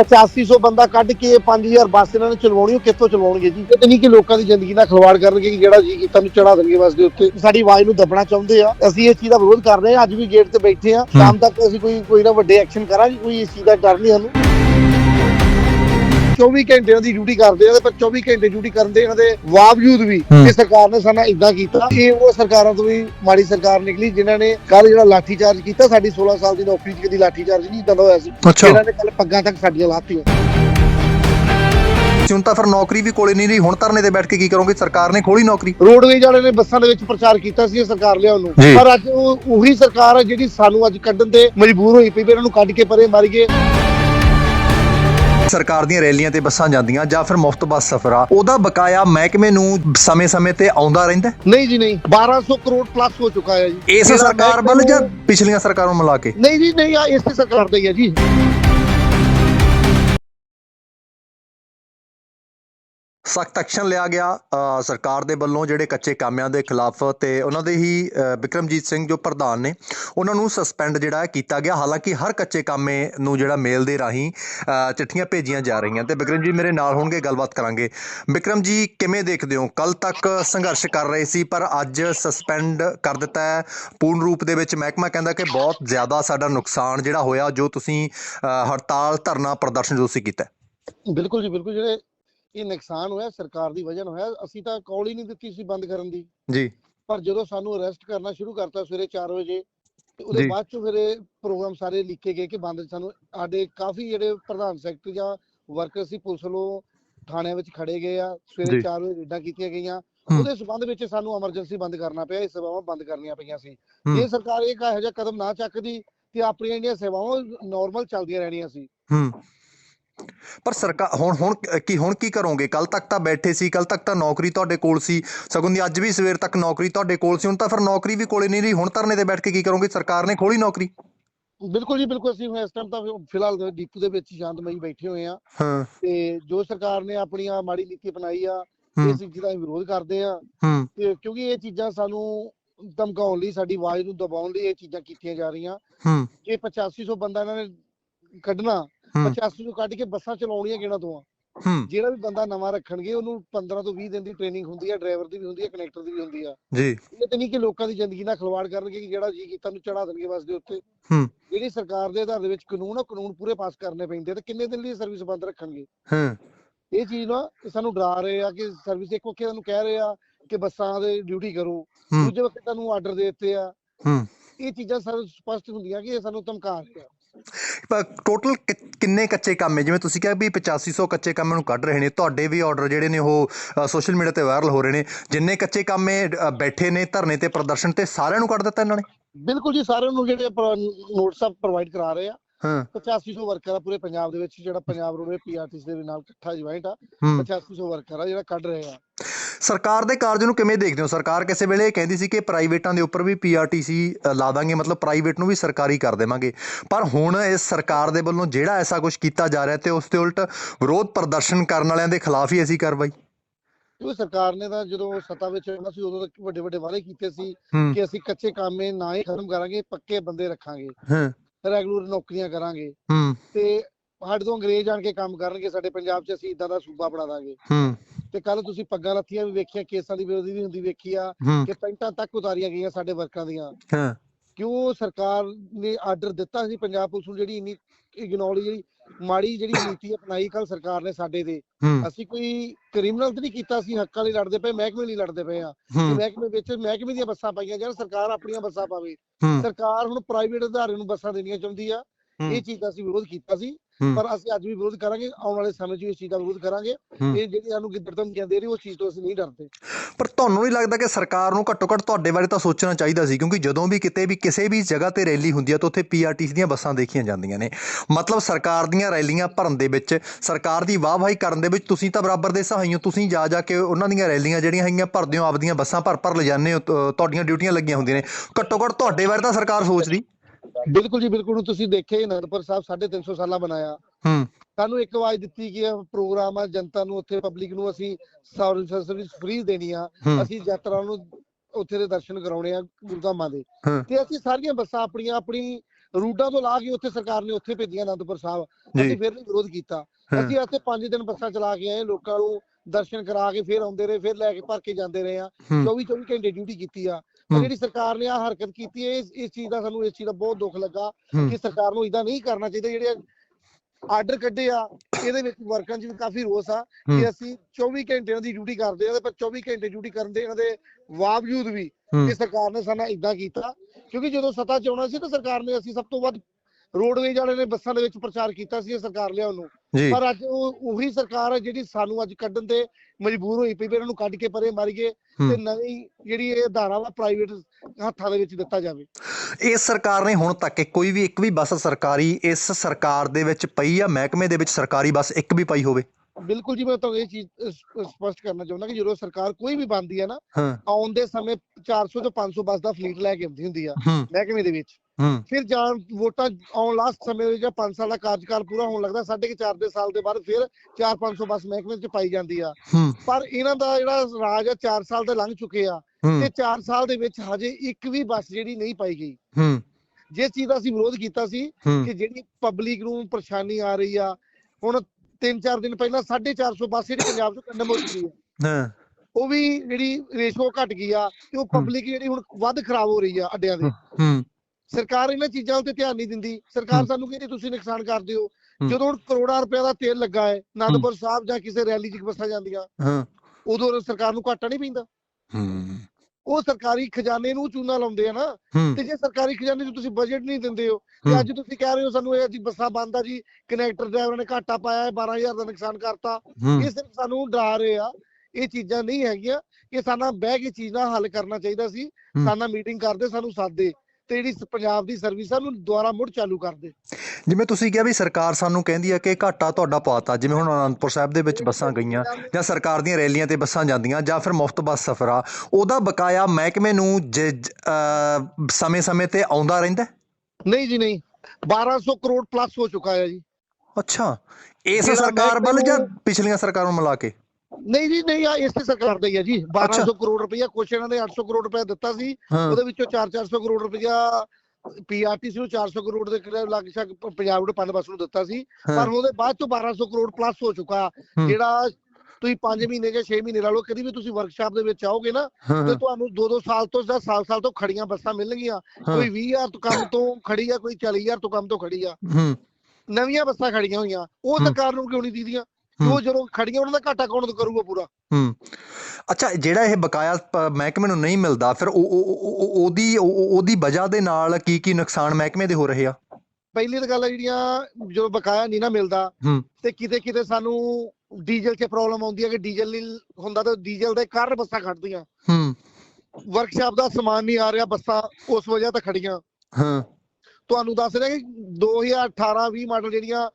8500 ਬੰਦਾ ਕੱਢ ਕੇ 5000 ਬੱਸ ਇਹਨਾਂ ਨੇ ਚਲਵਾਉਣੀ ਉਹ ਕਿੱਥੋਂ ਚਲਵਾਉਣਗੇ ਜੀ? ਇਹ ਨਹੀਂ ਕਿ ਲੋਕਾਂ ਦੀ ਜ਼ਿੰਦਗੀ ਨਾਲ ਖਿਲਵਾੜ ਕਰਨਗੇ ਕਿ ਜਿਹੜਾ ਜੀ ਕੀਤਾ ਨੂੰ ਚੜਾ ਦੇਣਗੇ ਬੱਸ ਦੇ ਉੱਤੇ। ਸਾਡੀ ਆਵਾਜ਼ ਨੂੰ ਦੱਬਣਾ ਚਾਹੁੰਦੇ ਆ। ਅਸੀਂ ਇਸ ਚੀਜ਼ ਦਾ ਵਿਰੋਧ ਕਰ ਰਹੇ ਹਾਂ। ਅੱਜ ਵੀ ਗੇਟ ਤੇ ਬੈਠੇ ਆ ਸ਼ਾਮ ਤੱਕ ਅਸੀਂ ਕੋਈ ਕੋਈ ਨਾ ਵੱਡੇ ਐਕਸ਼ਨ ਕਰਾਂਗੇ ਕੋਈ ਇਸ ਚੀਜ਼ ਦਾ ਡਰ ਨਹੀਂ ਸਾਨੂੰ। 24 ਘੰਟੇ ਦੀ ਡਿਊਟੀ ਕਰਦੇ ਆ ਤੇ ਪਰ 24 ਘੰਟੇ ਡਿਊਟੀ ਕਰਨ ਦੇ ਇਹਨਾਂ ਦੇ ਬਾਵਜੂਦ ਵੀ। ਇਹ ਸਰਕਾਰ ਨੇ ਸਾਡਾ ਇਦਾਂ ਕੀਤਾ। ਇਹ ਉਹ ਸਰਕਾਰਾਂ ਤੋਂ ਵੀ ਮਾੜੀ ਸਰਕਾਰ ਨਿਕਲੀ ਜਿਨ੍ਹਾਂ ਨੇ ਕੱਲ ਜਿਹੜਾ ਲਾਠੀ ਚਾਰਜ ਕੀਤਾ ਸਾਡੀ 16 ਸਾਲ ਦੀ ਨੌਕਰੀ 'ਚ ਕਦੀ ਲਾਠੀ ਚਾਰਜ ਨਹੀਂ ਇਦਾਂ ਦਾ ਹੋਇਆ ਸੀ। ਇਹਨਾਂ ਨੇ ਕੱਲ ਪੱਗਾਂ ਤੱਕ ਸਾਡੀਆਂ ਲਾਤੀਆਂ। ਹੁਣ ਤਾਂ ਫਿਰ ਨੌਕਰੀ ਵੀ ਕੋਲੇ ਨਹੀਂ ਰਹੀ। ਹੁਣ ਧਰਨੇ ਤੇ ਬੈਠ ਕੇ ਕੀ ਕਰੋਗੇ? ਸਰਕਾਰ ਨੇ ਖੋਲੀ ਨੌਕਰੀ। ਰੋਡਵੇਜ ਵਾਲੇ ਨੇ ਬੱਸਾਂ ਦੇ ਵਿੱਚ ਪ੍ਰਚਾਰ ਕੀਤਾ ਸੀ ਇਹ ਸਰਕਾਰ ਲਿਆਉਣ ਨੂੰ। ਪਰ ਅੱਜ ਉਹ ਉਹੀ ਸਰਕਾਰ ਹੈ ਜਿਹੜੀ ਸਾਨੂੰ ਅੱਜ ਕੱਢਣ ਤੇ ਮਜਬੂਰ ਹੋਈ ਪਈ ਵੀ ਇਹਨਾਂ ਨੂੰ ਕੱਢ ਕੇ ਪਰੇ ਮਾਰੀਏ। ਸਰਕਾਰ ਦੀਆਂ ਰੈਲੀਆਂ ਤੇ ਬੱਸਾਂ ਜਾਂਦੀਆਂ ਜਾਂ ਫਿਰ ਮੁਫਤ ਬੱਸ ਸਫ਼ਰ ਆ ਉਹਦਾ ਬਕਾਇਆ ਮਹਿਕਮੇ ਨੂੰ ਸਮੇਂ-ਸਮੇਂ ਤੇ ਆਉਂਦਾ ਰਹਿੰਦਾ? ਨਹੀਂ ਜੀ ਨਹੀਂ। 1200 ਕਰੋੜ ਪਲੱਸ ਹੋ ਚੁੱਕਾ ਹੈ ਜੀ। ਇਸ ਸਰਕਾਰ ਵੱਲ ਜਾਂ ਪਿਛਲੀਆਂ ਸਰਕਾਰਾਂ ਨੂੰ ਮਿਲਾ ਕੇ? ਨਹੀਂ ਜੀ ਨਹੀਂ ਆ ਇਸੇ ਸਰਕਾਰ ਦਾ ਹੀ ਹੈ ਜੀ। ਸਖਤ ਐਕਸ਼ਨ ਲਿਆ ਗਿਆ ਸਰਕਾਰ ਦੇ ਵੱਲੋਂ ਜਿਹੜੇ ਕੱਚੇ ਕਾਮਿਆਂ ਦੇ ਖਿਲਾਫ ਤੇ ਉਹਨਾਂ ਦੇ ਹੀ ਅ, ਬਿਕਰਮਜੀਤ ਸਿੰਘ ਜੋ ਪ੍ਰਧਾਨ ਨੇ ਉਹਨਾਂ ਨੂੰ ਸਸਪੈਂਡ ਜਿਹੜਾ ਕੀਤਾ ਗਿਆ। ਹਾਲਾਂਕਿ ਹਰ ਕੱਚੇ ਕਾਮੇ ਨੂੰ ਜਿਹੜਾ ਮੇਲ ਦੇ ਰਾਹੀਂ ਚਿੱਠੀਆਂ ਭੇਜੀਆਂ ਜਾ ਰਹੀਆਂ ਤੇ ਬਿਕਰਮ ਜੀ ਮੇਰੇ ਨਾਲ ਹੋਣਗੇ ਗੱਲਬਾਤ ਕਰਾਂਗੇ। ਬਿਕਰਮ ਜੀ ਕਿਵੇਂ ਦੇਖਦੇ ਹੋ? ਕੱਲ ਤੱਕ ਸੰਘਰਸ਼ ਕਰ ਰਹੇ ਸੀ ਪਰ ਅੱਜ ਸਸਪੈਂਡ ਕਰ ਦਿੱਤਾ ਹੈ। ਪੂਰਨ ਰੂਪ ਦੇ ਵਿੱਚ ਮਹਿਕਮਾ ਕਹਿੰਦਾ ਕਿ ਬਹੁਤ ਜ਼ਿਆਦਾ ਸਾਡਾ ਨੁਕਸਾਨ ਜਿਹੜਾ ਹੋਇਆ ਜੋ ਤੁਸੀਂ ਹੜਤਾਲ ਧਰਨਾ ਪ੍ਰਦਰਸ਼ਨ ਜੋ ਤੁਸੀਂ ਕੀਤਾ। ਬਿਲਕੁਲ ਜੀ ਬਿਲਕੁਲ ਜਿਹੜੇ ਇਹ ਨੁਕਸਾਨ ਹੋਇਆ ਸਰਕਾਰ ਦੀ ਵਜ੍ਹਾ ਨਾਲ ਹੋਇਆ ਅਸੀਂ ਤਾਂ ਕਾਲ ਹੀ ਨਹੀਂ ਦਿੱਤੀ ਸੀ ਬੰਦ ਕਰਨ ਦੀ ਜੀ ਪਰ ਜਦੋਂ ਸਾਨੂੰ ਅਰੈਸਟ ਕਰਨਾ ਸ਼ੁਰੂ ਕਰਤਾ ਸਵੇਰੇ 4 ਵਜੇ ਤੇ ਉਹਦੇ। ਬਾਅਦ ਚ ਫਿਰ ਇਹ ਪ੍ਰੋਗਰਾਮ ਸਾਰੇ ਲਿਖੇ ਗਏ ਕਿ ਬੰਦ ਸਾਨੂੰ ਸਾਡੇ ਕਾਫੀ ਜਿਹੜੇ ਪ੍ਰਧਾਨ ਸੈਕਟਰੀ ਜਾਂ ਵਰਕਰ ਸੀ ਪੁਲਿਸ ਵੱਲੋਂ ਥਾਣਿਆਂ ਵਿੱਚ ਖੜੇ ਗਏ ਆ ਸਵੇਰੇ ਜੀ। 4 ਵਜੇ ਰੇਡਾਂ ਕੀਤੀਆਂ ਗਈਆਂ। ਉਹਦੇ ਸਬੰਧ ਵਿੱਚ ਸਾਨੂੰ ਐਮਰਜੈਂਸੀ ਬੰਦ ਕਰਨਾ ਪਿਆ ਇਹ ਸੇਵਾਵਾਂ ਬੰਦ ਕਰਨੀਆਂ ਪਈਆਂ ਸੀ ਹੂੰ। ਜੇ ਸਰਕਾਰ ਇਹ ਇਹੋ ਜਿਹਾ ਕਦਮ ਨਾ ਚੱਕਦੀ ਤੇ ਆਪਣੀਆਂ ਜਿਹੜੀਆਂ ਸੇਵਾਵਾਂ ਨਾਰਮਲ ਚੱਲਦੀਆਂ ਰਹਿਣੀਆਂ ਸੀ ਹੂੰ ਪਰ ਸਰਕਾਰ ਹੁਣ ਹੁਣ ਕੀ ਹੁਣ ਕੀ ਕਰੋਗੇ? ਕੱਲ ਤੱਕ ਤਾਂ ਬੈਠੇ ਸੀ ਕੱਲ ਤੱਕ ਤਾਂ ਨੌਕਰੀ ਤੁਹਾਡੇ ਕੋਲ ਸੀ। ਸਗੋਂ ਦੀ ਅੱਜ ਵੀ ਸਵੇਰ ਤੱਕ ਨੌਕਰੀ ਤੁਹਾਡੇ ਕੋਲ ਸੀ ਹੁਣ ਤਾਂ ਫਿਰ ਨੌਕਰੀ ਵੀ ਕੋਲੇ ਨਹੀਂ ਰਹੀ। ਹੁਣ ਧਰਨੇ ਤੇ ਬੈਠ ਕੇ ਕੀ ਕਰੋਗੇ? ਸਰਕਾਰ ਨੇ ਖੋਲੀ ਨੌਕਰੀ। ਬਿਲਕੁਲ ਜੀ ਬਿਲਕੁਲ। ਅਸੀਂ ਇਸ ਟਾਈਮ ਤਾਂ ਫਿਲਹਾਲ ਡੀਪੂ ਦੇ ਵਿੱਚ ਸ਼ਾਂਤਮਈ ਬੈਠੇ ਹੋਏ ਆ ਹਾਂ। ਤੇ ਜੋ ਸਰਕਾਰ ਨੇ ਆਪਣੀਆਂ ਮਾੜੀ ਨੀਤੀ ਅਪਣਾਈ ਆ ਇਸ ਚੀਜ਼ ਦਾ ਵਿਰੋਧ ਕਰਦੇ ਆ ਤੇ ਕਿਉਂਕਿ ਇਹ ਚੀਜ਼ਾਂ ਸਾਨੂੰ ਧਮਕਾਉਣ ਲਈ ਸਾਡੀ ਆਵਾਜ਼ ਨੂੰ ਦਬਾਉਣ ਲਈ ਇਹ ਚੀਜ਼ਾਂ ਕੀਤੀਆਂ ਜਾ ਰਹੀਆਂ। ਹੂੰ। ਕਿ 8500 ਬੰਦਾ ਇਹਨਾਂ ਨੇ ਕੱਢਣਾ ਹੂੰ। 8500 ਕੱਢ ਕੇ ਬੱਸਾਂ ਚਲਾਉਣੀਆਂ ਕਿਹਨਾਂ ਤੋਂ ਆ? ਹੂੰ। ਜਿਹੜਾ ਵੀ ਬੰਦਾ ਨਵਾਂ ਰੱਖਣਗੇ ਉਹਨੂੰ 15 ਤੋਂ 20 ਦਿਨ ਦੀ ਟ੍ਰੇਨਿੰਗ ਹੁੰਦੀ ਆ ਡਰਾਈਵਰ ਦੀ ਵੀ ਹੁੰਦੀ ਆ ਕਨੈਕਟਰ ਦੀ ਵੀ ਹੁੰਦੀ ਆ। ਜੀ। ਇਹ ਤੇ ਨਹੀਂ ਕਿ ਲੋਕਾਂ ਦੀ ਜ਼ਿੰਦਗੀ ਨਾਲ ਖਿਲਵਾੜ ਕਰਨਗੇ ਕਿ ਜਿਹੜਾ ਜੀ ਕੀਤਾ ਨੂੰ ਚੜਾ ਦੇਣਗੇ ਬੱਸ ਦੇ ਉੱਤੇ। ਹੂੰ। ਜਿਹੜੀ ਸਰਕਾਰ ਦੇ ਆਧਾਰ ਦੇ ਵਿੱਚ ਕਾਨੂੰਨ ਆ ਕਾਨੂੰਨ ਪੂਰੇ ਪਾਸ ਕਰਨੇ ਪੈਂਦੇ ਤੇ ਕਿੰਨੇ ਦਿਨ ਲਈ ਸਰਵਿਸ ਬੰਦ ਰੱਖਣਗੇ? ਹਾਂ। ਇਹ ਚੀਜ਼ ਨਾ ਸਾਨੂੰ ਡਰਾ ਰਹੇ ਆ ਕਿ ਸਰਵਿਸ ਇੱਕ ਪੱਖੇ ਤੁਹਾਨੂੰ ਕਹਿ ਰਹੇ ਆ ਕਿ ਬੱਸਾਂ ਦੇ ਡਿਊਟੀ ਕਰੋ ਦੂਜੇ ਪੱਖੇ ਤੁਹਾਨੂੰ ਆਰਡਰ ਦੇ ਦਿੱਤੇ ਆ। ਹੂੰ। ਇਹ ਚੀਜ਼ਾਂ ਸਾਨੂੰ ਸਪਸ਼ਟ ਹੁੰਦੀਆਂ ਕਿ ਇਹ ਸਾਨੂੰ ਧਮਕਾ ਰਹੇ ਆ। ਟੋਟਲ ਕਿੰਨੇ ਕੱਚੇ ਕੰਮ ਹੈ? ਜਿਵੇਂ ਤੁਸੀਂ ਕਿਹਾ ਵੀ 8500 ਕੱਚੇ ਕੰਮ ਨੂੰ ਕੱਢ ਰਹੇ ਨੇ ਤੁਹਾਡੇ ਵੀ ਆਰਡਰ ਜਿਹੜੇ ਨੇ ਉਹ ਸੋਸ਼ਲ ਮੀਡੀਆ ਤੇ ਵਾਇਰਲ ਹੋ ਰਹੇ ਨੇ। ਜਿੰਨੇ ਕੱਚੇ ਕੰਮ ਅ, ਬੈਠੇ ਨੇ ਧਰਨੇ ਤੇ ਪ੍ਰਦਰਸ਼ਨ ਤੇ ਸਾਰਿਆਂ ਨੂੰ ਕੱਢ ਦਿੱਤਾ ਇਹਨਾਂ ਨੇ? ਬਿਲਕੁਲ ਜੀ ਸਾਰਿਆਂ ਨੂੰ ਜਿਹੜੇ ਨੋਟਸ ਆ ਪ੍ਰੋਵਾਈਡ ਕਰਾ ਰਹੇ ਆ। ਹਾਂ। 8500 ਵਰਕਰ ਆ ਪੂਰੇ ਪੰਜਾਬ ਦੇ ਵਿੱਚ ਜਿਹੜਾ ਪੰਜਾਬ ਰੋਡਵੇ ਪੀਆਰਟੀਸੀ ਦੇ ਨਾਲ ਇਕੱਠਾ ਜੁਆਇੰਟ ਆ ਹੂੰ। 8500 ਵਰਕਰ ਆ ਜਿਹੜਾ ਕੱਢ ਰਹੇ ਆ। ਸਰਕਾਰ ਦੇ ਕਾਰਜ ਨੂੰ ਕਿਵੇਂ ਦੇਖਦੇ ਹੋ? ਸਰਕਾਰ ਕਿਸੇ ਵੇਲੇ ਕਹਿੰਦੀ ਸੀ ਕਿ ਪ੍ਰਾਈਵੇਟਾਂ ਦੇ ਉੱਪਰ ਵੀ ਪੀਆਰਟੀਸੀ ਲਾ ਦਾਂਗੇ ਮਤਲਬ ਪ੍ਰਾਈਵੇਟ ਨੂੰ ਵੀ ਸਰਕਾਰੀ ਕਰ ਦੇਵਾਂਗੇ। ਪਰ ਹੁਣ ਇਸ ਸਰਕਾਰ ਦੇ ਵੱਲੋਂ ਜਿਹੜਾ ਐਸਾ ਕੁਝ ਕੀਤਾ ਜਾ ਰਿਹਾ ਤੇ ਉਸ ਦੇ ਉਲਟ ਵਿਰੋਧ ਪ੍ਰਦਰਸ਼ਨ ਕਰਨ ਵਾਲਿਆਂ ਦੇ ਖਿਲਾਫ ਹੀ ਅਸੀਂ ਕਾਰਵਾਈ। ਕਿਉਂਕਿ ਸਰਕਾਰ ਨੇ ਤਾਂ ਜਦੋਂ ਸੱਤਾ ਵਿੱਚ ਆਉਣਾ ਸੀ ਉਦੋਂ ਤਾਂ ਵੱਡੇ ਵੱਡੇ ਵਾਅਦੇ ਕੀਤੇ ਸੀ ਕਿ ਅਸੀਂ ਕੱਚੇ ਕਾਮੇ ਨਾ ਹੀ ਖਤਮ ਕਰਾਂਗੇ ਪੱਕੇ ਬੰਦੇ ਰੱਖਾਂਗੇ। ਹਾਂ। ਰੈਗੂਲਰ ਨੌਕਰੀਆਂ ਕਰਾਂਗੇ। ਹੂੰ। ਤੇ ਸਾਡੇ ਤੋਂ ਅੰਗਰੇਜ਼ ਆਣ ਕੇ ਕੰਮ ਕਰਨਗੇ ਸਾਡੇ ਪੰਜਾਬ 'ਚ ਅਸੀਂ ਇਦਾਂ ਦਾ ਸੂਬਾ ਬਣਾ ਦਾਂਗੇ। ਹੂੰ। ਤੇ ਕੱਲ ਤੁਸੀਂ ਪੱਗਾਂ ਲੱਥੀਆਂ ਵੀ ਵੇਖੀਆਂ ਕੇਸਾਂ ਦੀ ਵਿਰੋਧੀ ਵੀ ਹੁੰਦੀ ਵੇਖੀ ਆ ਕਿ ਪੈਂਟਾਂ ਤੱਕ ਉਤਾਰੀਆਂ ਗਈਆਂ ਸਾਡੇ ਵਰਕਰਾਂ ਦੀਆਂ। ਹਾਂ। ਕਿਉਂ ਸਰਕਾਰ ਨੇ ਆਰਡਰ ਦਿੱਤਾ ਸੀ ਪੰਜਾਬ ਪੁਲਿਸ ਨੂੰ ਜਿਹੜੀ ਇੰਨੀ ਇਗਨੋਰੀ ਜਿਹੜੀ ਮਾੜੀ ਜਿਹੜੀ ਨੀਤੀ ਅਪਣਾਈ ਕੱਲ ਸਰਕਾਰ ਨੇ ਸਾਡੇ ਤੇ। ਹੂੰ। ਅਸੀਂ ਕੋਈ ਕ੍ਰਿਮੀਨਲ ਤੇ ਨਹੀਂ ਕੀਤਾ ਸੀ ਹੱਕਾਂ ਲਈ ਲੜਦੇ ਪਏ ਮਹਿਕਮੇ ਲਈ ਲੜਦੇ ਪਏ ਆ। ਤੇ ਮਹਿਕਮੇ ਵਿੱਚ ਮਹਿਕਮੇ ਦੀਆਂ ਬੱਸਾਂ ਪਾਈਆਂ ਜਾਣ ਸਰਕਾਰ ਆਪਣੀਆਂ ਬੱਸਾਂ ਪਾਵੇ। ਸਰਕਾਰ ਹੁਣ ਪ੍ਰਾਈਵੇਟ ਅਧਾਰੇ ਨੂੰ ਬੱਸਾਂ ਦੇਣੀਆਂ ਚਾਹੁੰਦੀ ਆ। ਇਹ ਚੀਜ਼ ਦਾ ਅਸੀਂ ਵਿਰੋਧ ਕੀਤਾ ਸੀ। ਪਰ ਅਸੀਂ ਅੱਜ ਵੀ ਵਿਰੋਧ ਕਰਾਂਗੇ ਆਉਣ ਵਾਲੇ ਸਮੇਂ 'ਚ ਵੀ ਇਸ ਚੀਜ਼ ਦਾ ਵਿਰੋਧ ਕਰਾਂਗੇ। ਹੂੰ। ਇਹ ਜਿਹੜੀ ਸਾਨੂੰ ਗਿੱਦੜ ਧਮਕੀਆਂ ਦੇ ਰਹੀ ਉਸ ਚੀਜ਼ ਤੋਂ ਅਸੀਂ ਨਹੀਂ ਡਰਦੇ। ਪਰ ਤੁਹਾਨੂੰ ਨਹੀਂ ਲੱਗਦਾ ਕਿ ਸਰਕਾਰ ਨੂੰ ਘੱਟੋ ਘੱਟ ਤੁਹਾਡੇ ਬਾਰੇ ਤਾਂ ਸੋਚਣਾ ਚਾਹੀਦਾ ਸੀ ਕਿਉਂਕਿ ਜਦੋਂ ਵੀ ਕਿਤੇ ਵੀ ਕਿਸੇ ਵੀ ਜਗ੍ਹਾ ਤੇ ਰੈਲੀ ਹੁੰਦੀ ਹੈ ਤਾਂ ਉੱਥੇ ਪੀਆਰਟੀਸੀ ਦੀਆਂ ਬੱਸਾਂ ਦੇਖੀਆਂ ਜਾਂਦੀਆਂ ਨੇ। ਮਤਲਬ ਸਰਕਾਰ ਦੀਆਂ ਰੈਲੀਆਂ ਭਰਨ ਦੇ ਵਿੱਚ ਸਰਕਾਰ ਦੀ ਵਾਹਵਾਹੀ ਕਰਨ ਦੇ ਵਿੱਚ ਤੁਸੀਂ ਤਾਂ ਬਰਾਬਰ ਦੇ ਸਹਾਈ ਹੋ ਤੁਸੀਂ ਜਾ ਜਾ ਕੇ ਉਹਨਾਂ ਦੀਆਂ ਰੈਲੀਆਂ ਜਿਹੜੀਆਂ ਹੈਗੀਆਂ ਭਰਦੇ ਹੋ ਆਪਦੀਆਂ ਬੱਸਾਂ ਭਰ ਭਰ ਲਿਜਾਂਦੇ ਹੋ ਤ- ਤੁਹਾਡੀਆਂ ਡਿਊਟੀਆਂ ਲੱਗੀਆਂ ਹੁੰਦੀਆਂ ਨੇ। ਘੱਟੋ ਘੱਟ ਤੁਹਾਡੇ ਬਾਰੇ ਤਾਂ ਸਰਕਾਰ ਸੋਚਦੀ। ਬਿਲਕੁਲ ਜੀ ਬਿਲਕੁਲ। ਤੁਸੀਂ ਦੇਖਿਆ ਹੀ ਅਨੰਦਪੁਰ ਸਾਹਿਬ 350 ਸਾਲਾਂ ਬਣਾਇਆ। ਹੂੰ। ਸਾਨੂੰ ਇੱਕ ਆਵਾਜ਼ ਦਿੱਤੀ ਕਿ ਇਹ ਪ੍ਰੋਗਰਾਮ ਆ ਜਨਤਾ ਨੂੰ ਉੱਥੇ ਪਬਲਿਕ ਨੂੰ ਅਸੀਂ ਸਰਵਿਸ ਫ੍ਰੀ ਦੇਣੀ ਆ। ਹੂੰ। ਅਸੀਂ ਯਾਤਰਾ ਨੂੰ ਉੱਥੇ ਦੇ ਦਰਸ਼ਨ ਕਰਾਉਣੇ ਆ ਗੁਰਧਾਮਾਂ ਦੇ। ਹਾਂ। ਤੇ ਅਸੀਂ ਸਾਰੀਆਂ ਬੱਸਾਂ ਆਪਣੀਆਂ ਆਪਣੀ ਰੂਟਾਂ ਤੋਂ ਲਾ ਕੇ ਉੱਥੇ ਸਰਕਾਰ ਨੇ ਉੱਥੇ ਭੇਜੀਆਂ ਅਨੰਦਪੁਰ ਸਾਹਿਬ। ਜੀ। ਅਸੀਂ ਫਿਰ ਵੀ ਵਿਰੋਧ ਕੀਤਾ। ਹਾਂ। ਅਸੀਂ ਇੱਥੇ 5 ਦਿਨ ਬੱਸਾਂ ਚਲਾ ਕੇ ਆਏ ਲੋਕਾਂ ਨੂੰ ਦਰਸ਼ਨ ਕਰਾ ਕੇ ਫਿਰ ਆਉਂਦੇ ਰਹੇ ਫਿਰ ਲੈ ਕੇ ਭਰ ਕੇ ਜਾਂਦੇ ਰਹੇ ਆ। ਹੂੰ। 24 24 ਘੰਟੇ ਡਿਊਟੀ ਕੀਤੀ ਆ। ਪਰ। ਜਿਹੜੀ ਸਰਕਾਰ ਨੇ ਆ ਹਰਕਤ ਕੀਤੀ ਹੈ ਇਸ ਇਸ ਚੀਜ਼ ਦਾ ਸਾਨੂੰ ਇਸ ਚੀਜ਼ ਦਾ ਬਹੁਤ ਦੁੱਖ ਲੱਗਾ ਕਿ ਸਰਕਾਰ ਨੂੰ ਇਦਾਂ ਨਹੀਂ ਕਰਨਾ ਚਾਹੀਦਾ। ਜਿਹੜੇ ਆਰਡਰ ਕੱਢੇ ਆ ਇਹਦੇ ਵਿੱਚ ਵਰਕਰਾਂ 'ਚ ਵੀ ਕਾਫੀ ਰੋਸ ਆ। ਕਿ ਅਸੀਂ 24 ਘੰਟਿਆਂ ਦੀ ਡਿਊਟੀ ਕਰਦੇ ਆ ਪਰ 24 ਘੰਟੇ ਡਿਊਟੀ ਕਰਨ ਦੇ ਇਹਨਾਂ ਦੇ ਬਾਵਜੂਦ ਵੀ ਹੂੰ। ਕਿ ਸਰਕਾਰ ਨੇ ਸਾਡਾ ਇਦਾਂ ਕੀਤਾ। ਕਿਉਂਕਿ ਜਦੋਂ ਸੱਤਾ 'ਚ ਆਉਣਾ ਸੀ ਤਾਂ ਸਰਕਾਰ ਨੇ ਅਸੀਂ ਸਭ ਤੋਂ ਵੱਧ ਰੋਡਵੇਜ ਵਾਲੇ ਨੇ ਬੱਸਾਂ ਦੇ ਵਿੱਚ ਪ੍ਰਚਾਰ ਕੀਤਾ ਸੀ ਇਹ ਸਰਕਾਰ ਲਿਆਉਣ ਨੂੰ ਪਰ ਅੱਜ ਉਹ ਉਹੀ ਸਰਕਾਰ ਹੈ ਜਿਹੜੀ ਸਾਨੂੰ ਅੱਜ ਕੱਢਣ ਤੇ ਮਜਬੂਰ ਹੋਈ ਪਈ ਵੀ ਇਹਨਾਂ ਨੂੰ ਕੱਢ ਕੇ ਪਰੇ ਮਾਰੀਏ ਤੇ। ਨਵੀਂ ਜਿਹੜੀ ਇਹ ਧਾਰਾ ਵਾ ਪ੍ਰਾਈਵੇਟ ਹੱਥਾਂ ਦੇ ਵਿੱਚ ਦਿੱਤਾ ਜਾਵੇ। ਇਸ ਸਰਕਾਰ ਨੇ ਹੁਣ ਤੱਕ ਕੋਈ ਵੀ ਇੱਕ ਵੀ ਬੱਸ ਸਰਕਾਰੀ ਇਸ ਸਰਕਾਰ ਦੇ ਵਿੱਚ ਪਈ ਆ ਮਹਿਕਮੇ ਦੇ ਵਿੱਚ ਸਰਕਾਰੀ ਬੱਸ ਇੱਕ ਵੀ ਪਈ ਹੋਵੇ? ਬਿਲਕੁਲ ਜੀ ਮੈਂ ਤੁਹਾਨੂੰ ਇਹ ਚੀਜ਼ ਸਪਸ਼ਟ ਕਰਨਾ ਚਾਹੁੰਦਾ ਕਿ ਜਦੋਂ ਸਰਕਾਰ ਕੋਈ ਵੀ ਬਣਦੀ ਹੈ ਨਾ ਹਾਂ। ਆਉਣ ਦੇ ਸਮੇਂ 400 ਤੋਂ 500 ਬੱਸ ਦਾ ਫਲੀਟ ਲੈ ਕੇ ਆਉਂਦੀ ਹੁੰਦੀ ਆ ਮਹਿਕਮੇ ਦੇ ਵਿੱਚ। ਫਿਰ ਜਾਣ ਵੋਟਾਂ ਆਉਣ ਲਾਸਟ ਸਮੇਂ ਵਿੱਚ ਜਾਂ 5 ਸਾਲ ਦਾ ਕਾਰਜਕਾਲ ਪੂਰਾ ਹੋਣ ਲੱਗਦਾ ਸਾਢੇ ਕੁ ਚਾਰ ਦੇ ਸਾਲ ਦੇ ਬਾਅਦ ਫਿਰ 4-500 ਬੱਸ ਮਹਿਕਮੇ 'ਚ ਪਾਈ ਜਾਂਦੀ ਆ। ਹੂੰ। ਪਰ ਇਹਨਾਂ ਦਾ ਜਿਹੜਾ ਰਾਜ ਆ 4 ਸਾਲ ਦੇ ਲੰਘ ਚੁੱਕੇ ਆ। ਹੂੰ। ਤੇ 4 ਸਾਲ ਦੇ ਵਿੱਚ ਹਜੇ ਇੱਕ ਵੀ ਬੱਸ ਜਿਹੜੀ ਨਹੀਂ ਪਾਈ ਗਈ। ਹੂੰ। ਜਿਸ ਚੀਜ਼ ਦਾ ਅਸੀਂ ਵਿਰੋਧ ਕੀਤਾ ਸੀ ਹੂੰ। ਕਿ ਜਿਹੜੀ ਪਬਲਿਕ ਨੂੰ ਪਰੇਸ਼ਾਨੀ ਆ ਰਹੀ ਆ ਹੁਣ 3-4 ਦਿਨ ਪਹਿਲਾਂ 450 ਬੱਸ ਜਿਹੜੀ ਪੰਜਾਬ ਤੋਂ ਕੰਡਮ ਹੋ ਚੁੱਕੀ ਆ। ਹਾਂ। ਉਹ ਵੀ ਜਿਹੜੀ ਰੇਸ਼ੋ ਘਟ ਗਈ ਆ ਤੇ ਉਹ ਪਬਲਿਕ ਜਿਹੜੀ ਹੁਣ ਵੱਧ ਖਰਾਬ ਹੋ ਰਹੀ ਆ ਅੱਡਿਆਂ ਦੇ। ਹੂੰ। ਸਰਕਾਰ ਇਹਨਾਂ ਚੀਜ਼ਾਂ ਉੱਤੇ ਧਿਆਨ ਨਹੀਂ ਦਿੰਦੀ। ਸਰਕਾਰ। ਸਾਨੂੰ ਕਹਿੰਦੀ ਤੁਸੀਂ ਨੁਕਸਾਨ ਕਰਦੇ ਹੋ। ਜਦੋਂ ਹੁਣ ਕਰੋੜਾਂ ਰੁਪਏ ਦਾ ਤੇਲ ਲੱਗਾ ਹੈ ਅਨੰਦਪੁਰ ਸਾਹਿਬ ਜਾਂ ਕਿਸੇ ਰੈਲੀ 'ਚ ਬੱਸਾਂ ਜਾਂਦੀਆਂ ਹਾਂ। ਉਦੋਂ ਸਰਕਾਰ ਨੂੰ ਘਾਟਾ ਨਹੀਂ ਪੈਂਦਾ। ਹੂੰ। ਉਹ ਸਰਕਾਰੀ ਖਜ਼ਾਨੇ ਨੂੰ ਚੂਨਾ ਲਾਉਂਦੇ ਆ ਨਾ ਤੇ ਜੇ ਸਰਕਾਰੀ ਖਜ਼ਾਨੇ 'ਚ ਤੁਸੀਂ ਬਜਟ ਨਹੀਂ ਦਿੰਦੇ ਹੋ ਤੇ। ਅੱਜ ਤੁਸੀਂ ਕਹਿ ਰਹੇ ਹੋ ਸਾਨੂੰ ਇਹ ਜੀ ਬੱਸਾਂ ਬੰਦ ਆ ਜੀ ਕਨੈਕਟਰ ਡਰਾਈਵਰ ਨੇ ਘਾਟਾ ਪਾਇਆ ਹੈ 12000 ਦਾ ਨੁਕਸਾਨ ਕਰਤਾ। ਇਹ ਸਿਰਫ ਸਾਨੂੰ ਡਰਾ ਰਹੇ ਆ ਇਹ ਚੀਜ਼ਾਂ ਨਹੀਂ ਹੈਗੀਆਂ। ਇਹ ਸਾਡਾ ਬਹਿ ਕੇ ਚੀਜ਼ ਹੱਲ ਕਰਨਾ ਚਾਹੀਦਾ ਸੀ। ਸਾਡਾ ਮੀਟਿੰਗ ਕਰਦੇ ਸਾਨੂੰ ਸਾਦੇ ਤੇ ਜਿਹੜੀ ਪੰਜਾਬ ਦੀ ਸਰਵਿਸ ਆ ਨੂੰ ਦੁਬਾਰਾ ਮੁੜ ਚਾਲੂ ਕਰਦੇ ਜਿਵੇਂ ਤੁਸੀਂ ਕਿਹਾ ਵੀ ਸਰਕਾਰ ਸਾਨੂੰ ਕਹਿੰਦੀ ਹੈ ਕਿ ਘਾਟਾ ਤੁਹਾਡਾ ਪਾਤਾ ਜਿਵੇਂ ਹੁਣ ਅਨੰਦਪੁਰ ਸਾਹਿਬ ਦੇ ਵਿੱਚ ਬੱਸਾਂ ਗਈਆਂ ਜਾਂ ਸਰਕਾਰ ਦੀਆਂ ਰੈਲੀਆਂ ਤੇ ਬੱਸਾਂ ਜਾਂਦੀਆਂ ਜਾਂ ਫਿਰ ਮੁਫਤ ਬੱਸ ਸਫ਼ਰ ਆ ਉਹਦਾ ਬਕਾਇਆ ਮਹਿਕਮੇ ਨੂੰ ਸਮੇਂ-ਸਮੇਂ ਤੇ ਆਉਂਦਾ ਰਹਿੰਦਾ? ਨਹੀਂ ਜੀ ਨਹੀਂ। 1200 ਕਰੋੜ ਪਲੱਸ ਹੋ ਚੁੱਕਾ ਹੈ ਜੀ। ਅੱਛਾ। ਇਸ ਸਰਕਾਰ ਵੱਲ ਜਾਂ ਪਿਛਲੀਆਂ ਸਰਕਾਰਾਂ ਨੂੰ ਮਿਲਾ ਕੇ? ਨਹੀਂ ਜੀ ਨਹੀਂ ਆ ਇਸੇ ਸਰਕਾਰ ਦਾ ਹੀ ਹੈ ਜੀ। 1200 ਕਰੋੜ ਰੁਪਇਆ ਕੁਛ ਇਹਨਾਂ ਨੇ 800 ਕਰੋੜ ਰੁਪਇਆ ਦਿੱਤਾ ਸੀ। ਉਹਦੇ ਵਿੱਚੋਂ 4-400 ਕਰੋੜ ਰੁਪਇਆ ਪੀਆਰਟੀਸੀ ਨੂੰ 400 ਕਰੋੜ ਦੇ ਕਰੀਬ ਲੱਗ ਸ਼ੱਕ ਪੰਜਾਬ ਨੂੰ ਪੰਜ ਬੱਸ ਨੂੰ ਦਿੱਤਾ ਸੀ। ਪਰ ਉਹਦੇ ਬਾਅਦ ਤੋਂ 1200 ਕਰੋੜ ਪਲੱਸ ਹੋ ਚੁੱਕਾ। ਜਿਹੜਾ ਤੁਸੀਂ 5 ਮਹੀਨੇ ਜਾਂ 6 ਮਹੀਨੇ ਲਾ ਲਓ ਕਦੀ ਵੀ ਤੁਸੀਂ ਵਰਕਸ਼ਾਪ ਦੇ ਵਿੱਚ ਆਓਗੇ ਨਾ ਤੇ ਤੁਹਾਨੂੰ 2-2 ਸਾਲ ਤੋਂ ਜਾਂ ਸਾਲ-ਸਾਲ ਤੋਂ ਖੜੀਆਂ ਬੱਸਾਂ ਮਿਲਣਗੀਆਂ। ਕੋਈ 20000 ਤੋਂ ਕੰਮ ਤੋਂ ਖੜੀ ਆ ਕੋਈ 40000 ਤੋਂ ਕੰਮ ਤੋਂ ਖੜੀ ਆ। ਨਵੀਆਂ ਬੱਸਾਂ ਖੜੀਆਂ ਹੋਈਆਂ। ਉਹ। ਸਰਕਾਰ ਨੂੰ ਕਿਉਂ ਨਹੀਂ ਦੀਦੀਆਂ। ਉਹ ਜਦੋਂ ਖੜੀਆਂ ਉਹਨਾਂ ਦਾ ਘਾਟਾ ਕੌਣ ਕਰੂਗਾ ਪੂਰਾ? ਹੂੰ। ਅੱਛਾ ਜਿਹੜਾ ਇਹ ਬਕਾਇਆ ਮਹਿਕਮੇ ਨੂੰ ਨਹੀਂ ਮਿਲਦਾ ਫਿਰ ਉਹ ਉਹ- ਉਹ- ਉਹ- ਉਹਦੀ ਉਹ- ਉਹ- ਉਹਦੀ ਵਜ੍ਹਾ ਦੇ ਨਾਲ ਕੀ ਕੀ ਨੁਕਸਾਨ ਮਹਿਕਮੇ ਦੇ ਹੋ ਰਹੇ ਆ? ਪਹਿਲੀ ਤਾਂ ਗੱਲ ਹੈ ਜਿਹੜੀਆਂ ਜਦੋਂ ਬਕਾਇਆ ਨਹੀਂ ਨਾ ਮਿਲਦਾ। ਤੇ ਕਿਤੇ ਕਿਤੇ ਸਾਨੂੰ ਡੀਜ਼ਲ 'ਚ ਪ੍ਰੋਬਲਮ ਆਉਂਦੀ ਹੈ ਕਿ ਡੀਜ਼ਲ ਨਹੀਂ ਹੁੰਦਾ ਤਾਂ ਡੀਜ਼ਲ ਦੇ ਕਾਰਨ ਬੱਸਾਂ ਖੜਦੀਆਂ ਹੂੰ। ਵਰਕਸ਼ਾਪ ਦਾ ਸਮਾਨ ਨਹੀਂ ਆ ਰਿਹਾ ਬੱਸਾਂ ਉਸ ਵਜ੍ਹਾ ਤੋਂ ਖੜੀਆਂ ਹਾਂ। ਤੁਹਾਨੂੰ ਦੱਸ ਰਿਹਾ ਕਿ 2018 20 ਮਾਡਲ ਜਿਹੜੀਆਂ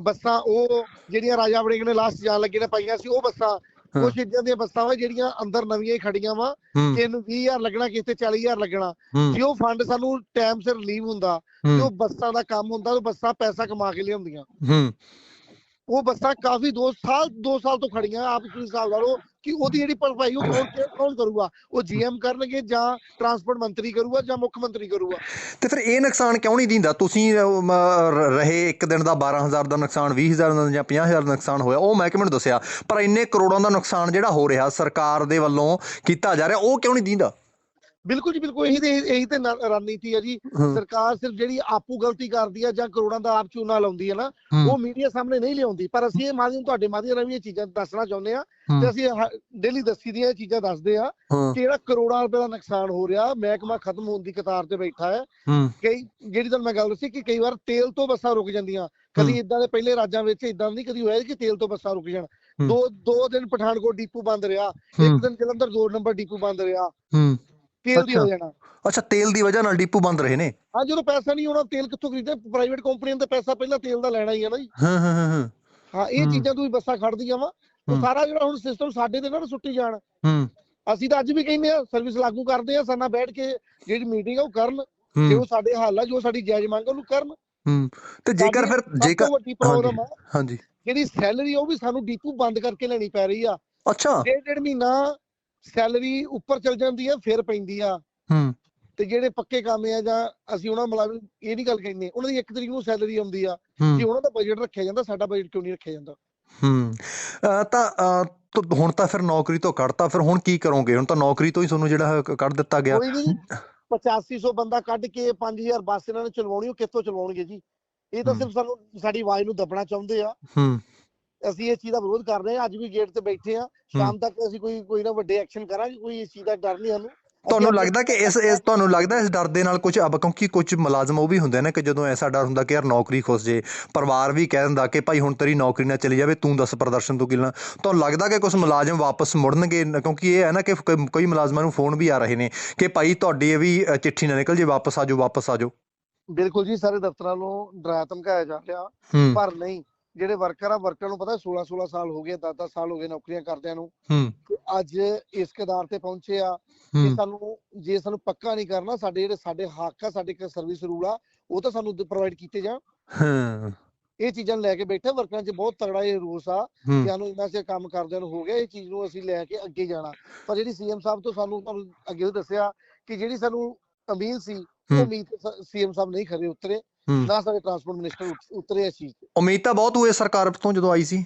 ਬੱਸਾਂ ਉਹ ਜਿਹੜੀਆਂ ਰਾਜਾ ਵੜਿੰਗ ਨੇ ਲਾਸਟ ਜਾਣ ਲੱਗੇ ਨੇ ਪਾਈਆਂ ਸੀ ਉਹ ਬੱਸਾਂ। ਕੁਝ ਇਦਾਂ ਦੀਆਂ ਬੱਸਾਂ ਵਾ ਜਿਹੜੀਆਂ ਅੰਦਰ ਨਵੀਆਂ ਹੀ ਖੜੀਆਂ ਵਾ ਕਿ ਇਹਨੂੰ 20000 ਲੱਗਣਾ ਕਿਸੇ ਤੇ 40000 ਲੱਗਣਾ। ਜੇ ਉਹ ਫੰਡ ਸਾਨੂੰ ਟਾਈਮ ਸਿਰ ਰਿਲੀਵ ਹੁੰਦਾ ਤੇ ਉਹ ਬੱਸਾਂ ਦਾ ਕੰਮ ਹੁੰਦਾ ਉਹ ਬੱਸਾਂ ਪੈਸਾ ਕਮਾ ਕੇ ਲਿਆਉਂਦੀਆਂ। ਹੂੰ। ਉਹ ਬੱਸਾਂ ਕਾਫੀ 2 ਸਾਲ 2 ਸਾਲ ਤੋਂ ਖੜੀਆਂ ਆਪ ਤੁਸੀਂ ਹਿਸਾਬ ਲਾ ਲਓ ਕਿ ਉਹਦੀ ਜਿਹੜੀ ਭਰਪਾਈ ਉਹ ਕੌਣ ਕੌਣ ਕਰੂਗਾ? ਉਹ ਜੀਐਮ ਕਰਨਗੇ ਜਾਂ ਟਰਾਂਸਪੋਰਟ ਮੰਤਰੀ ਕਰੂਗਾ ਜਾਂ ਮੁੱਖ ਮੰਤਰੀ ਕਰੂਗਾ? ਤੇ ਫਿਰ ਇਹ ਨੁਕਸਾਨ ਕਿਉਂ ਨਹੀਂ ਦਿੰਦਾ? ਤੁਸੀਂ ਰਹੇ ਇੱਕ ਦਿਨ ਦਾ 12000 ਦਾ ਨੁਕਸਾਨ 20000 ਦਾ ਜਾਂ 50000 ਦਾ ਨੁਕਸਾਨ ਹੋਇਆ ਉਹ ਮਹਿਕਮੇ ਨੂੰ ਦੱਸਿਆ। ਪਰ ਇੰਨੇ ਕਰੋੜਾਂ ਦਾ ਨੁਕਸਾਨ ਜਿਹੜਾ ਹੋ ਰਿਹਾ ਸਰਕਾਰ ਦੇ ਵੱਲੋਂ ਕੀਤਾ ਜਾ ਰਿਹਾ ਉਹ ਕਿਉਂ ਨਹੀਂ ਦਿੰਦਾ? ਬਿਲਕੁਲ ਜੀ ਬਿਲਕੁਲ ਇਹੀ ਤੇ ਇਹੀ ਤੇ ਨ- ਰਣਨੀਤੀ ਹੈ ਜੀ। ਸਰਕਾਰ ਸਿਰਫ ਜਿਹੜੀ ਆਪੂ ਗਲਤੀ ਕਰਦੀ ਹੈ ਜਾਂ ਕਰੋੜਾਂ ਦਾ ਆਪ ਚੂਨਾ ਲਾਉਂਦੀ ਹੈ ਨਾ ਉਹ ਮੀਡੀਆ ਸਾਹਮਣੇ ਨਹੀਂ ਲਿਆਉਂਦੀ। ਪਰ ਅਸੀਂ ਇਹ ਮਾਧਿਅਮ ਤੁਹਾਡੇ ਮਾਧਿਅਮ ਰਾਹੀਂ ਇਹ ਚੀਜ਼ਾਂ ਦੱਸਣਾ ਚਾਹੁੰਦੇ ਆ ਤੇ ਅਸੀਂ ਡੇਲੀ ਦੱਸੀ ਦੀਆਂ ਇਹ ਚੀਜ਼ਾਂ ਦੱਸਦੇ ਆ ਹਾਂ, ਕਿ ਜਿਹੜਾ ਕਰੋੜਾਂ ਰੁਪਏ ਦਾ ਨੁਕਸਾਨ ਹੋ ਰਿਹਾ ਮਹਿਕਮਾ ਖਤਮ ਹੋਣ ਦੀ ਕਤਾਰ ਤੇ ਬੈਠਾ ਹੈ। ਕਈ ਜਿਹੜੀ ਤੁਹਾਨੂੰ ਮੈਂ ਗੱਲ ਦੱਸੀ ਕਿ ਕਈ ਵਾਰ ਤੇਲ ਤੋਂ ਬੱਸਾਂ ਰੁਕ ਜਾਂਦੀਆਂ। ਕਦੀ ਇਦਾਂ ਦੇ ਪਹਿਲੇ ਰਾਜਾਂ ਵਿੱਚ ਇਦਾਂ ਨਹੀਂ ਕਦੀ ਹੋਇਆ ਕਿ ਤੇਲ ਤੋਂ ਬੱਸਾਂ ਰੁਕ ਜਾਣ। ਦੋ ਦੋ ਦਿਨ ਪਠਾਨਕੋਟ ਡਿਪੂ ਬੰਦ ਰਿਹਾ ਇੱਕ ਦਿਨ ਜਲੰਧਰ ਦੋ ਨੰਬਰ ਡਿਪੂ ਬੰਦ ਰਿਹਾ। ਤੇਲ ਦੀ ਹੋ। ਜਾਣਾ ਅੱਛਾ ਤੇਲ ਦੀ ਵਜ੍ਹਾ ਨਾਲ ਡਿਪੂ ਬੰਦ ਰਹੇ ਨੇ? ਹਾਂ ਜਦੋਂ ਪੈਸਾ ਨਹੀਂ ਹੋਣਾ ਤੇਲ ਕਿੱਥੋਂ ਖਰੀਦਦੇ ਪ੍ਰਾਈਵੇਟ ਕੰਪਨੀਆਂ ਦਾ ਪੈਸਾ ਪਹਿਲਾਂ ਤੇਲ ਦਾ ਲੈਣਾ ਹੀ ਹੈ ਨਾ ਜੀ। ਹਾਂ ਹਾਂ ਹਾਂ ਹਾਂ। ਇਹ। ਚੀਜ਼ਾਂ ਤੋਂ ਬੱਸਾਂ ਖੜਦੀਆਂ ਵਾ। ਸਾਰਾ ਜਿਹੜਾ ਹੁਣ ਸਿਸਟਮ ਸਾਡੇ ਤੇ ਨਾ ਸੁੱਟੀ ਜਾਣ। ਹੂੰ। ਅਸੀਂ ਤਾਂ ਅੱਜ ਵੀ ਕਹਿੰਦੇ ਆ ਸਰਵਿਸ ਲਾਗੂ ਕਰਦੇ ਆ ਸਾਨਾ ਬੈਠ ਕੇ ਜਿਹੜੀ ਮੀਟਿੰਗ ਆ ਉਹ ਕਰਨ। ਹੂੰ। ਉਹ ਸਾਡੇ ਹੱਲ ਆ ਜੋ ਸਾਡੀ ਜਾਇਜ਼ ਮੰਗ ਉਹਨੂੰ ਕਰਨ। ਹੂੰ। ਤੇ ਜੇਕਰ ਫਿਰ ਜੇਕਰ ਤੋਂ ਵੱਡੀ ਪ੍ਰੋਬਲਮ ਆ ਹਾਂਜੀ ਜਿਹੜੀ ਸੈਲਰੀ ਉਹ ਵੀ ਸਾਨੂੰ ਡੀਪੂ ਬੰਦ ਕਰਕੇ ਲੈਣੀ ਪੈ ਰਹੀ ਆ। ਅੱਛਾ। ਡੇਢ ਡੇਢ ਮਹੀਨਾ ਸੈਲਰੀ ਉੱਪਰ ਚਲ ਜਾਂਦੀ ਆ ਫਿਰ ਪੈਂਦੀ ਆ। ਹੂੰ। ਤੇ ਜਿਹੜੇ ਪੱਕੇ ਕੰਮ ਆ ਜਾਂ ਅਸੀਂ ਉਹਨਾਂ ਮੁਲਾਜ਼ਮ ਇਹ ਨਹੀਂ ਗੱਲ ਕਹਿੰਦੇ ਉਹਨਾਂ ਦੀ ਇੱਕ ਤਰੀਕ ਨੂੰ ਸੈਲਰੀ ਆਉਂਦੀ ਆ। ਜੇ ਉਹਨਾਂ ਦਾ ਬਜਟ ਰੱਖਿਆ ਜਾਂਦਾ ਸਾਡਾ ਬਜਟ ਕਿਉਂ ਨਹੀਂ ਰੱਖਿਆ ਜਾਂਦਾ? ਹੂੰ। ਤਾਂ ਹੁਣ ਤਾਂ ਫਿਰ ਨੌਕਰੀ ਤੋਂ ਕੱਢਤਾ ਫਿਰ ਹੁਣ ਕੀ ਕਰੋਗੇ? ਹੁਣ ਤਾਂ ਨੌਕਰੀ ਤੋਂ ਹੀ ਤੁਹਾਨੂੰ ਜਿਹੜਾ ਕ- ਕੱਢ ਦਿੱਤਾ ਗਿਆ। ਕੋਈ ਨਹੀਂ 8500 ਬੰਦਾ ਕੱਢ ਕੇ 5000 ਬੱਸ ਇਹਨਾਂ ਨੇ ਚਲਵਾਉਣੀ ਉਹ ਕਿੱਥੋਂ ਚਲਵਾਉਣਗੇ ਜੀ? ਇਹ ਤਾਂ। ਸਿਰਫ ਸਾਨੂੰ ਸਾਡੀ ਆਵਾਜ਼ ਨੂੰ ਦੱਬਣਾ ਚਾਹੁੰਦੇ ਆ। ਹੂੰ। ਅਸੀਂ ਇਸ ਚੀਜ਼ ਦਾ ਵਿਰੋਧ ਕਰ ਰਹੇ ਹਾਂ ਅੱਜ ਵੀ ਗੇਟ ਤੇ ਬੈਠੇ ਆ ਸ਼ਾਮ ਤੱਕ ਅਸੀਂ ਕੋਈ ਕੋਈ ਨਾ ਵੱਡੇ ਐਕਸ਼ਨ ਕਰਾਂਗੇ ਕੋਈ ਇਸ ਚੀਜ਼ ਦਾ ਡਰ ਨਹੀਂ ਸਾਨੂੰ। ਤੁਹਾਨੂੰ ਲੱਗਦਾ ਕਿ ਇਸ ਇਸ ਤੁਹਾਨੂੰ ਲੱਗਦਾ ਇਸ ਡਰ ਦੇ ਨਾਲ ਕੁਝ ਅਬ ਕਿਉਂਕਿ ਕੁਝ ਮੁਲਾਜ਼ਮ ਉਹ ਵੀ ਹੁੰਦੇ ਨੇ ਕਿ ਜਦੋਂ ਐਸਾ ਡਰ ਹੁੰਦਾ ਕਿ ਯਾਰ ਨੌਕਰੀ ਖੁੱਸ ਜੇ ਪਰਿਵਾਰ ਵੀ ਕਹਿ ਦਿੰਦਾ ਕਿ ਭਾਈ ਹੁਣ ਤੇਰੀ ਨੌਕਰੀ ਨਾ ਚਲੀ ਜਾਵੇ ਤੂੰ ਦੱਸ ਪ੍ਰਦਰਸ਼ਨ ਤੋਂ ਕਿਲਣਾ ਤੁਹਾਨੂੰ ਲੱਗਦਾ ਕਿ ਕੁਝ ਮੁਲਾਜ਼ਮ ਵਾਪਸ ਮੁੜਨਗੇ? ਕਿਉਂਕਿ ਇਹ ਹੈ ਨਾ ਕਿ ਕਈ ਮੁਲਾਜ਼ਮਾਂ ਨੂੰ ਫੋਨ ਵੀ ਆ ਰਹੇ ਨੇ ਕਿ ਭਾਈ ਤੁਹਾਡੀ ਇਹ ਵੀ ਚਿੱਠੀ ਨਾ ਨਿਕਲ ਜੇ ਵਾਪਸ ਆਜੋ ਵਾਪਸ ਆਜੋ ਬਿਲਕੁਲ ਜੀ ਸਾਰੇ ਦਫ਼ਤਰਾਂ ਨੂੰ ਡਰਾ ਧਮਕਾਇਆ ਜਾ ਰਿਹਾ। ਪਰ ਨਹੀਂ ਜਿਹੜੇ ਵਰਕਰ ਆ ਵਰਕਰ ਨੂੰ ਪਤਾ 16 16 ਸਾਲ ਹੋ ਗਏ 10 10 ਸਾਲ ਹੋ ਗਏ ਨੌਕਰੀਆਂ ਕਰਦਿਆਂ ਨੂੰ। ਹੂੰ। ਤੇ ਅੱਜ ਇਸ ਕਦਾਰ ਤੇ ਪਹੁੰਚੇ ਆ ਕਿ ਸਾਨੂੰ ਜੇ ਸਾਨੂੰ ਪੱਕਾ ਨਹੀਂ ਕਰਨਾ ਸਾਡੇ ਜਿਹੜੇ ਸਾਡੇ ਹੱਕ ਆ ਸਾਡੇ ਸਰਵਿਸ ਰੂਲ ਆ ਉਹ ਤਾਂ ਸਾਨੂੰ ਪ੍ਰੋਵਾਈਡ ਕੀਤੇ ਜਾਣ। ਹਾਂ। ਇਹ ਚੀਜ਼ਾਂ ਲੈ ਕੇ ਬੈਠੇ ਵਰਕਰਾਂ 'ਚ ਬਹੁਤ ਤਗੜਾ ਇਹ ਰੋਸ ਆ ਕਿ ਸਾਨੂੰ ਇੰਨਾ ਚਿਰ ਕੰਮ ਕਰਦਿਆਂ ਨੂੰ ਹੋ ਗਿਆ ਇਹ ਚੀਜ਼ ਨੂੰ ਅਸੀਂ ਲੈ ਕੇ ਅੱਗੇ ਜਾਣਾ। ਪਰ ਜਿਹੜੀ ਸੀਐਮ ਸਾਹਿਬ ਤੋਂ ਸਾਨੂੰ ਤੁਹਾਨੂੰ ਅੱਗੇ ਦੱਸਿਆ ਕਿ ਜਿਹੜੀ ਸਾਨੂੰ ਉਮੀਦ ਸੀ ਉਹ। ਉਮੀਦ ਸੀਐਮ ਸਾਹਿਬ ਨਹੀਂ ਖਰੇ ਉਤਰੇ। ਨਾ ਸਾਡੇ ਟਰਾਂਸਪੋਰਟ ਮਿਨਿਸਟਰ ਉਤਰੇ ਇਸ ਚੀਜ਼ ਤੇ। ਉਮੀਦ ਤਾਂ ਬਹੁਤ ਹੋਏ ਸਰਕਾਰ ਤੋਂ ਜਦੋਂ ਆਈ ਸੀ।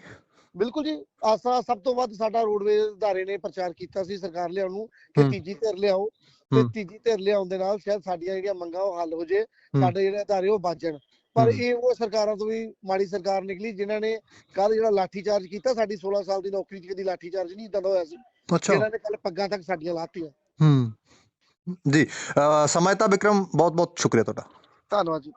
ਬਿਲਕੁਲ ਜੀ ਆਸਾ ਸਭ ਤੋਂ ਵੱਧ ਸਾਡਾ ਰੋਡਵੇਜ਼ ਅਦਾਰੇ ਨੇ ਪ੍ਰਚਾਰ ਕੀਤਾ ਸੀ ਸਰਕਾਰ ਲਿਆਉਣ ਨੂੰ ਕਿ। ਤੀਜੀ ਧਿਰ ਲਿਆਓ। ਤੇ। ਤੀਜੀ ਧਿਰ ਲਿਆਉਣ ਦੇ ਨਾਲ ਸ਼ਾਇਦ ਸਾਡੀਆਂ ਜਿਹੜੀਆਂ ਮੰਗਾਂ ਉਹ ਹੱਲ ਹੋ ਜੇ। ਸਾਡੇ ਜਿਹੜੇ ਅਦਾਰੇ ਉਹ ਬਚਣ ਪਰ। ਇਹ ਉਹ ਸਰਕਾਰਾਂ ਤੋਂ ਵੀ ਮਾੜੀ ਸਰਕਾਰ ਨਿਕਲੀ ਜਿਨ੍ਹਾਂ ਨੇ ਕੱਲ ਜਿਹੜਾ ਲਾਠੀ ਚਾਰਜ ਕੀਤਾ ਸਾਡੀ 16 ਸਾਲ ਦੀ ਨੌਕਰੀ 'ਚ ਕਦੀ ਲਾਠੀ ਚਾਰਜ ਨਹੀਂ ਇਦਾਂ ਦਾ ਹੋਇਆ ਸੀ। ਅੱਛਾ। ਜਿਨ੍ਹਾਂ ਨੇ ਕੱਲ ਪੱਗਾਂ ਤੱਕ ਸਾਡੀਆਂ ਲਾਤੀਆਂ। ਹੂੰ। ਜੀ ਸਮਾਇਤਾ ਵਿਕਰਮ ਬਹੁਤ ਬਹੁਤ ਸ਼ੁਕਰੀਆ ਤੁਹਾਡਾ। ਧੰਨਵਾਦ ਜੀ।